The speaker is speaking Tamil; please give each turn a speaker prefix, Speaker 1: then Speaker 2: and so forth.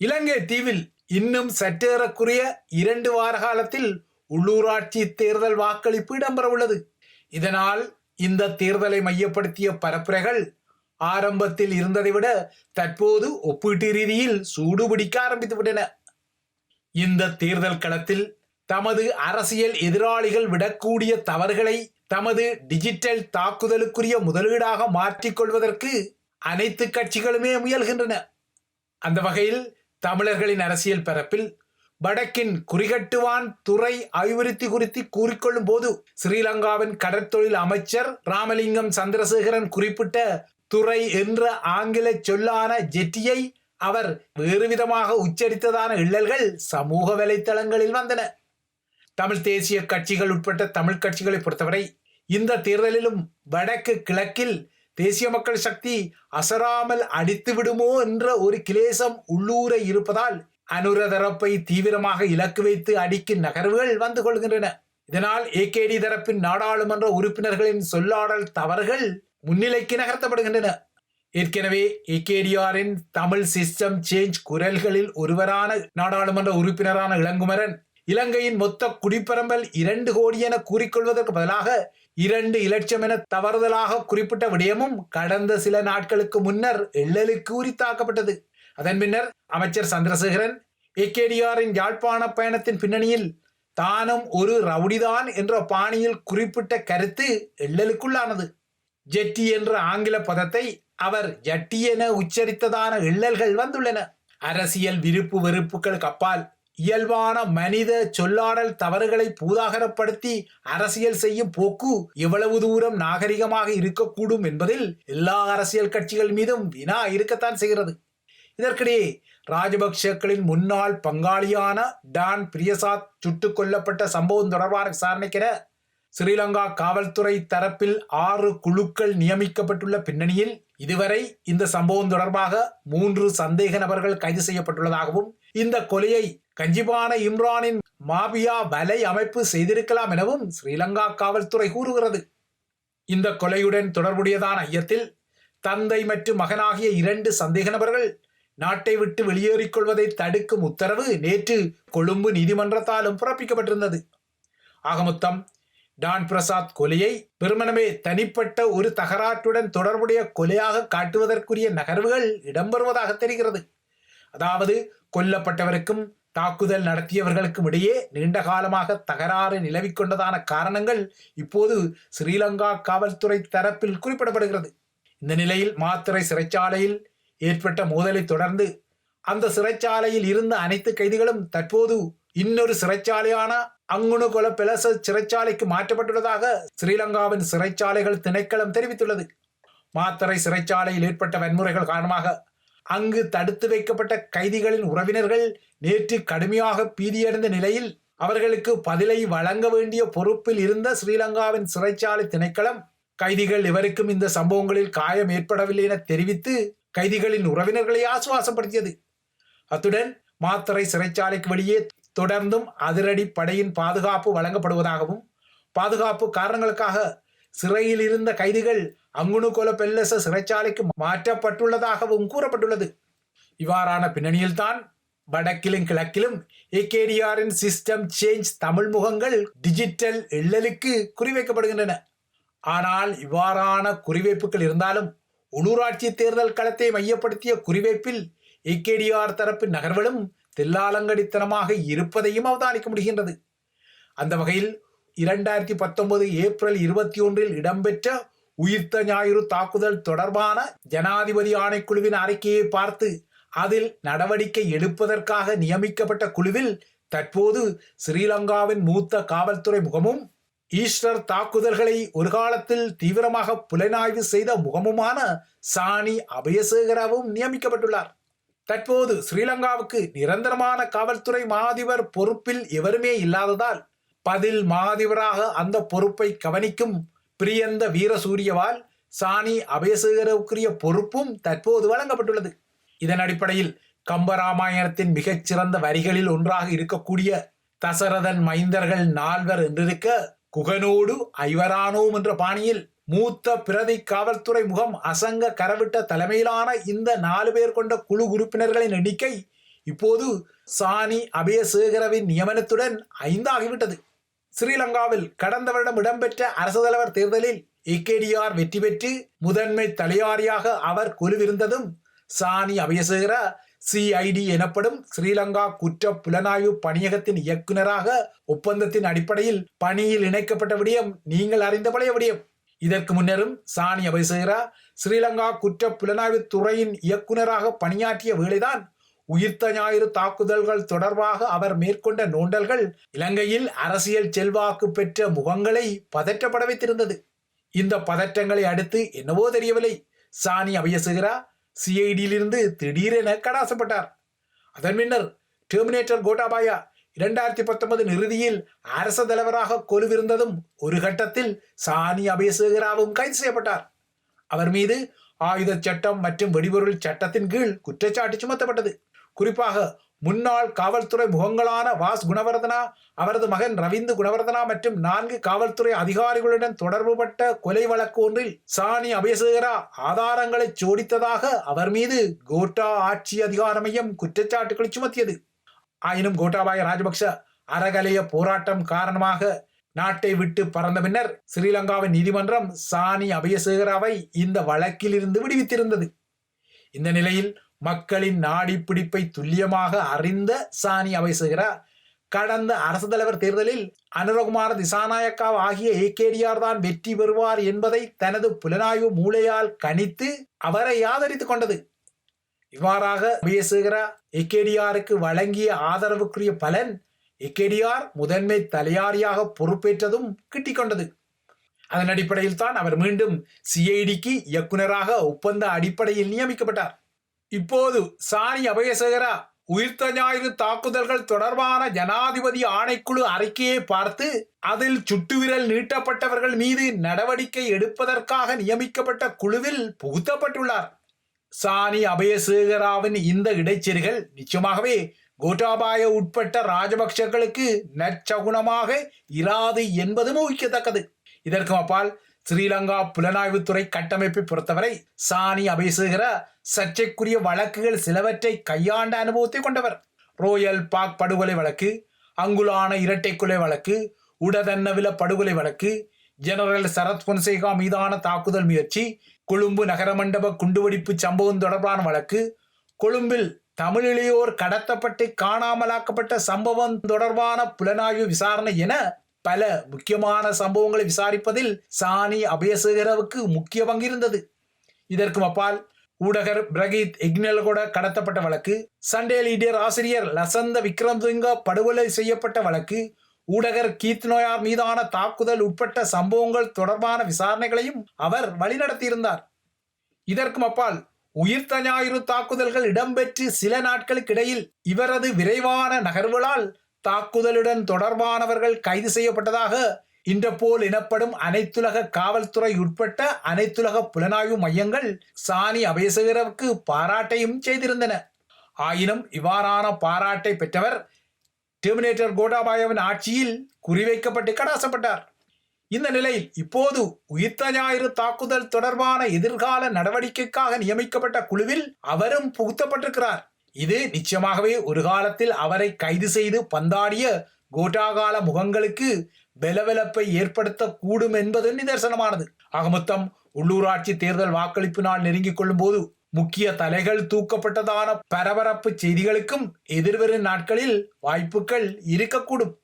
Speaker 1: இலங்கை தீவில் இன்னும் சற்றேறக்குறைய இரண்டு வார காலத்தில் உள்ளூராட்சி தேர்தல் வாக்களிப்பு இடம்பெறவுள்ளது. இதனால் இந்த தேர்தலை மையப்படுத்திய பரப்புரைகள் ஆரம்பத்தில் இருந்ததை விட தற்போது ஒப்பீட்டு ரீதியில் சூடுபிடிக்க ஆரம்பித்து விட்டன. இந்த தேர்தல் களத்தில் தமது அரசியல் எதிராளிகள் விடக்கூடிய தவறுகளை தமது டிஜிட்டல் தாக்குதலுக்குரிய முதலீடாக மாற்றிக்கொள்வதற்கு அனைத்து கட்சிகளுமே முயல்கின்றன. அந்த வகையில் தமிழர்களின் அரசியல் பரப்பில் வடக்கின் குறிகட்டுவான் துறை அபிவிருத்தி குறித்து கூறிக்கொள்ளும் போது ஸ்ரீலங்காவின் கடற்தொழில் அமைச்சர் ராமலிங்கம் சந்திரசேகரன் குறிப்பிட்ட துறை என்ற ஆங்கில சொல்லான ஜெட்டியை அவர் வேறு விதமாக உச்சரித்ததான இள்ளல்கள் சமூக வலைத்தளங்களில் வந்தன. தமிழ் தேசிய கட்சிகள் உட்பட்ட தமிழ் கட்சிகளை பொறுத்தவரை இந்த தேர்தலிலும் வடக்கு கிழக்கில் தேசிய மக்கள் சக்தி அசராமல் அடித்து விடுமோ என்ற ஒரு கிளேசம் உள்ளூர இருப்பதால் அனுர தரப்பை தீவிரமாக இலக்கு வைத்து அடிக்கும் நகர்வுகள் வந்து கொள்கின்றன. இதனால் ஏகேடி தரப்பின் நாடாளுமன்ற உறுப்பினர்களின் சொல்லாடல் தவறுகள் முன்னிலைக்கு நகர்த்தப்படுகின்றன. ஏற்கனவே ஏகேடிஆரின் தமிழ் சிஸ்டம் சேஞ்ச் குரல்களில் ஒருவரான நாடாளுமன்ற உறுப்பினரான இளங்குமரன் இலங்கையின் மொத்த குடிப்பரம்பல் இரண்டு கோடி என கூறிக்கொள்வதற்கு பதிலாக இரண்டு இலட்சம் என தவறுதலாக குறிப்பிட்ட விடயமும் கடந்த சில நாட்களுக்கு முன்னர் எள்ளலுக்கு உரித்தாக்கப்பட்டது. அதன் பின்னர் அமைச்சர் சந்திரசேகரன் ஏகேடிஆரின் யாழ்ப்பாண பயணத்தின் பின்னணியில் தானும் ஒரு ரவுடிதான் என்ற பாணியில் குறிப்பிட்ட கருத்து எள்ளலுக்குள்ளானது. ஜெட்டி என்ற ஆங்கில பதத்தை அவர் ஜட்டி என உச்சரித்ததான எள்ளல்கள் வந்துள்ளன. அரசியல் விருப்பு வெறுப்புகளுக்கு அப்பால் இயல்பான மனித சொல்லாடல் தவறுகளை பூதாகரப்படுத்தி அரசியல் செய்யும் போக்கு எவ்வளவு தூரம் நாகரிகமாக இருக்கக்கூடும் என்பதில் எல்லா அரசியல் கட்சிகள் மீதும் வினா இருக்கத்தான் செய்கிறது. இதற்கிடையே ராஜபக்சேக்களின் முன்னாள் பங்காளியான டான் பிரியசாத் சுட்டுக் கொல்லப்பட்ட சம்பவம் தொடர்பான விசாரணைக்கென ஸ்ரீலங்கா காவல்துறை தரப்பில் ஆறு குழுக்கள் நியமிக்கப்பட்டுள்ள பின்னணியில் இதுவரை இந்த சம்பவம் தொடர்பாக மூன்று சந்தேக நபர்கள் கைது செய்யப்பட்டுள்ளதாகவும் இந்த கொலையை கஞ்சிபான இம்ரானின் மாபியா வலை அமைப்பு செய்திருக்கலாம் எனவும் ஸ்ரீலங்கா காவல்துறை கூறுகிறது. இந்த கொலையுடன் தொடர்புடையதான ஐயத்தில் தந்தை மற்றும் மகனாகிய இரண்டு சந்தேக நபர்கள் நாட்டை விட்டு வெளியேறிக் கொள்வதை தடுக்கும் உத்தரவு நேற்று கொழும்பு நீதிமன்றத்தாலும் பிறப்பிக்கப்பட்டிருந்தது. ஆக மொத்தம் டான் பிரசாத் கொலையை பெருமனமே தனிப்பட்ட ஒரு தகராற்றுடன் தொடர்புடைய கொலையாக காட்டுவதற்குரிய நகர்வுகள் இடம்பெறுவதாக தெரிகிறது. அதாவது கொல்லப்பட்டவருக்கும் தாக்குதல் நடத்தியவர்களுக்கும் இடையே நீண்ட காலமாக தகராறு நிலவிக் கொண்டதான காரணங்கள் இப்போது ஸ்ரீலங்கா காவல்துறை தரப்பில் குறிப்பிடப்படுகிறது. இந்த நிலையில் மாத்திரை சிறைச்சாலையில் ஏற்பட்ட மோதலை தொடர்ந்து அந்த சிறைச்சாலையில் இருந்த அனைத்து கைதிகளும் தற்போது இன்னொரு சிறைச்சாலையான அங்குணுகுல பிளச சிறைச்சாலைக்கு மாற்றப்பட்டுள்ளதாக ஸ்ரீலங்காவின் சிறைச்சாலைகள் திணைக்களம் தெரிவித்துள்ளது. மாத்தறை சிறைச்சாலையில் ஏற்பட்ட வன்முறைகள் காரணமாக அங்கு தடுத்து வைக்கப்பட்ட கைதிகளின் உறவினர்கள் நேற்று கடுமையாக பீதியடைந்த நிலையில் அவர்களுக்கு பதிலை வழங்க வேண்டிய பொறுப்பில் இருந்த ஸ்ரீலங்காவின் சிறைச்சாலை திணைக்களம் கைதிகள் எவருக்கும் இந்த சம்பவங்களில் காயம் ஏற்படவில்லை என தெரிவித்து கைதிகளின் உறவினர்களை ஆசுவாசப்படுத்தியது. அத்துடன் மாத்தறை சிறைச்சாலைக்கு வெளியே தொடர்ந்தும் அதிரடி படையின் பாதுகாப்பு வழங்கப்படுவதாகவும் பாதுகாப்பு காரணங்களுக்காக சிறையில் இருந்த கைதிகள் அங்குணுகொல பெல்லச சிறைச்சாலைக்கு மாற்றப்பட்டுள்ளதாகவும் கூறப்பட்டுள்ளது. இவ்வாறான பின்னணியில்தான் வடக்கிலும் கிழக்கிலும் ஏகேடிஆரின் சிஸ்டம் சேஞ்ச் தமிழ் முகங்கள் டிஜிட்டல் எள்ளலுக்கு குறிவைக்கப்படுகின்றன. ஆனால் இவ்வாறான குறிவைப்புகள் இருந்தாலும் உள்ளூராட்சி தேர்தல் களத்தை மையப்படுத்திய குறிவைப்பில் ஏகேடிஆர் தரப்பு நகர்வுகளும் தில்லாலங்கடித்தனமாக இருப்பதையும் அவதானிக்க முடிகின்றது. அந்த வகையில் இரண்டாயிரத்தி பத்தொன்பது ஏப்ரல் இருபத்தி ஒன்றில் இடம்பெற்ற உயிர்த்த ஞாயிறு தாக்குதல் தொடர்பான ஜனாதிபதி ஆணைக்குழுவின் அறிக்கையை பார்த்து அதில் நடவடிக்கை எடுப்பதற்காக நியமிக்கப்பட்ட குழுவில் தற்போது ஸ்ரீலங்காவின் மூத்த காவல்துறை முகமும் ஈஸ்டர் தாக்குதல்களை ஒரு காலத்தில் தீவிரமாக புலனாய்வு செய்த முகமுமான சாணி அபயசேகரவும் நியமிக்கப்பட்டுள்ளார். தற்போது ஸ்ரீலங்காவுக்கு நிரந்தரமான காவல்துறை மாதிபர் பொறுப்பில் எவருமே இல்லாததால் பதில் மாதிபராக அந்த பொறுப்பை கவனிக்கும் பிரியந்த வீரசூரியவால் சாணி அபயசேகரவுக்குரிய பொறுப்பும் தற்போது வழங்கப்பட்டுள்ளது. இதன் அடிப்படையில் கம்பராமாயணத்தின் மிகச்சிறந்த வரிகளில் ஒன்றாக இருக்கக்கூடிய தசரதன் மைந்தர்கள் நால்வர் என்றிருக்க குகனோடு ஐவரானோம் என்ற பாணியில் மூத்த பிரதி காவல்துறை முகம் அசங்க கரவிட்ட தலைமையிலான இந்த நாலு பேர் கொண்ட குழு உறுப்பினர்களின் எண்ணிக்கை இப்போது சாணி அபயசேகரவின் நியமனத்துடன் ஐந்தாகிவிட்டது. ஸ்ரீலங்காவில் கடந்த வருடம் இடம்பெற்ற அரசு தலைவர் தேர்தலில் ஏகேடிஆர் வெற்றி பெற்று முதன்மை தலையாரியாக அவர் குழுவிருந்ததும் சாணி அபயசேகர சிஐடி எனப்படும் ஸ்ரீலங்கா குற்ற புலனாய்வு பணியகத்தின் இயக்குநராக ஒப்பந்தத்தின் அடிப்படையில் பணியில் இணைக்கப்பட்ட விடயம் நீங்கள் அறிந்த பழைய விடயம். இதற்கு முன்னரும் சாணி அபயசேகரா ஸ்ரீலங்கா குற்ற புலனாய்வு துறையின் இயக்குநராக பணியாற்றிய வேளைதான் உயிர்த்த ஞாயிறு தாக்குதல்கள் தொடர்பாக அவர் மேற்கொண்ட நோண்டல்கள் இலங்கையில் அரசியல் செல்வாக்கு பெற்ற முகங்களை பதற்றப்பட வைத்திருந்தது. இந்த பதற்றங்களை அடுத்து என்னவோ தெரியவில்லை. சாணி அபயசுகிறா சிஐடியிலிருந்து திடீரென கடாசப்பட்டார். அதன் பின்னர் டெர்மினேட்டர் கோட்டாபாயா இரண்டாயிரத்தி பத்தொன்பது இறுதியில் அரச தலைவராக கொலுவிருந்ததும் ஒரு கட்டத்தில் சாணி அபயசேகராவும் கைது செய்யப்பட்டார். அவர் மீது ஆயுத சட்டம் மற்றும் வெடிபொருள் சட்டத்தின் கீழ் குற்றச்சாட்டு சுமத்தப்பட்டது. குறிப்பாக முன்னாள் காவல்துறை முகங்களான வாஸ் குணவர்தனா அவரது மகன் ரவீந்து குணவர்தனா மற்றும் நான்கு காவல்துறை அதிகாரிகளுடன் தொடர்புபட்ட கொலை வழக்கு ஒன்றில் சாணி அபயசேகரா ஆதாரங்களை சோடித்ததாக அவர் மீது கோட்டா ஆட்சி அதிகார மையம் குற்றச்சாட்டுகளை சுமத்தியது. ஆயினும் கோட்டாபாய ராஜபக்ஷ அறகலைய போராட்டம் காரணமாக நாட்டை விட்டு பறந்த பின்னர் ஸ்ரீலங்காவின் நீதிமன்றம் சாணி அபயசேகராவை இந்த வழக்கில் இருந்து விடுவித்திருந்தது. இந்த நிலையில் மக்களின் நாடி பிடிப்பை துல்லியமாக அறிந்த சாணி அபயசேகரா கடந்த அரசு தலைவர் தேர்தலில் அனுரகுமார திசாநாயக்கா ஆகிய ஏகேடிஆர் தான் வெற்றி பெறுவார் என்பதை தனது புலனாய்வு மூளையால் கணித்து அவரை ஆதரித்துக் கொண்டது. இவ்வாறாக பேசுகிறா ஏகேடிஆருக்கு வழங்கிய ஆதரவுக்குரிய பலன் ஏகேடிஆர் முதன்மை தலையாரியாக பொறுப்பேற்றதும் கிட்டிக்கொண்டது. அதன் அடிப்படையில் தான் அவர் மீண்டும் சிஐடிக்கு இயக்குநராக ஒப்பந்த அடிப்படையில் நியமிக்கப்பட்டார். இப்போது சாணி அபயசேகரா உயிர்த்த ஞாயிறு தாக்குதல்கள் தொடர்பான ஜனாதிபதி ஆணைக்குழு அறிக்கையை பார்த்து அதில் சுட்டுவிரல் நீட்டப்பட்டவர்கள் மீது நடவடிக்கை எடுப்பதற்காக நியமிக்கப்பட்ட குழுவில் புகுத்தப்பட்டுள்ளார். சாணி அபயசேகராவின் இந்த இடைச்செறிகள் நிச்சயமாகவே கோட்டாபாய உட்பட்ட ராஜபக்சர்களுக்கு நற்சகுணமாக இராது என்பதும் ஊகிக்கத்தக்கது. இதற்கு அப்பால் ஸ்ரீலங்கா புலனாய்வுத்துறை கட்டமைப்பை பொறுத்தவரை சாணி அபேசுகிற சர்ச்சைக்குரிய வழக்குகள் சிலவற்றை கையாண்ட அனுபவத்தை கொண்டவர். ரோயல் பாக் படுகொலை வழக்கு அங்குலான இரட்டை கொலை வழக்கு உடதன்னவில படுகொலை வழக்கு ஜெனரல் சரத் பொன்சேகா மீதான தாக்குதல் முயற்சி கொழும்பு நகர மண்டப குண்டுவெடிப்பு சம்பவம் தொடர்பான வழக்கு கொழும்பில் தமிழிலேயோர் கடத்தப்பட்டு காணாமலாக்கப்பட்ட சம்பவம் தொடர்பான புலனாய்வு விசாரணை என பல முக்கியமான சம்பவங்களை விசாரிப்பதில் சாணி அபயசேகரவுக்கு முக்கிய பங்கு இருந்தது இதற்கு அப்பால் ஊடகர் பிரகீத் எக்னல்கூட கடத்தப்பட்ட வழக்கு சண்டே லீடர் ஆசிரியர் லசந்த விக்ரம்சிங்க படுகொலை செய்யப்பட்ட வழக்கு ஊடகர் கீத் நோயார் மீதான தாக்குதல் உட்பட்ட சம்பவங்கள் தொடர்பான விசாரணைகளையும் அவர் வழிநடத்தியிருந்தார். இதற்கும் அப்பால் உயிர்த்த ஞாயிறு தாக்குதல்கள் இடம்பெற்று சில நாட்களுக்கு இடையில் இவரது விரைவான நகர்வுகளால் தாக்குதலுடன் தொடர்பானவர்கள் கைது செய்யப்பட்டதாக இன்டர்போல் எனப்படும் அனைத்துலக காவல்துறை உட்பட்ட அனைத்துலக புலனாய்வு மையங்கள் சாணி அபயசகரவுக்கு பாராட்டையும் செய்திருந்தன. ஆயினும் இவ்வாறான பாராட்டை பெற்றவர் டெர்மினேட்டர் கோட்டாபாயவின் ஆட்சியில் குறிவைக்கப்பட்டு கடாசப்பட்டார். இந்த நிலையில் இப்போது உயிர்த்த ஞாயிறு தாக்குதல் தொடர்பான எதிர்கால நடவடிக்கைக்காக நியமிக்கப்பட்ட குழுவில் அவரும் புகுத்தப்பட்டிருக்கிறார். இது நிச்சயமாகவே ஒரு காலத்தில் அவரை கைது செய்து பந்தாடிய கோட்டாகால முகங்களுக்கு பலவலப்பை ஏற்படுத்தக்கூடும் என்பது நிதர்சனமானது. ஆக மொத்தம் உள்ளூராட்சி தேர்தல் வாக்களிப்பு நாள் நெருங்கிக் கொள்ளும் போது முக்கிய தலைகள் தூக்கப்பட்டதான பரபரப்பு செய்திகளுக்கும் எதிர்வரும் நாட்களில் வாய்ப்புகள் இருக்கக்கூடும்.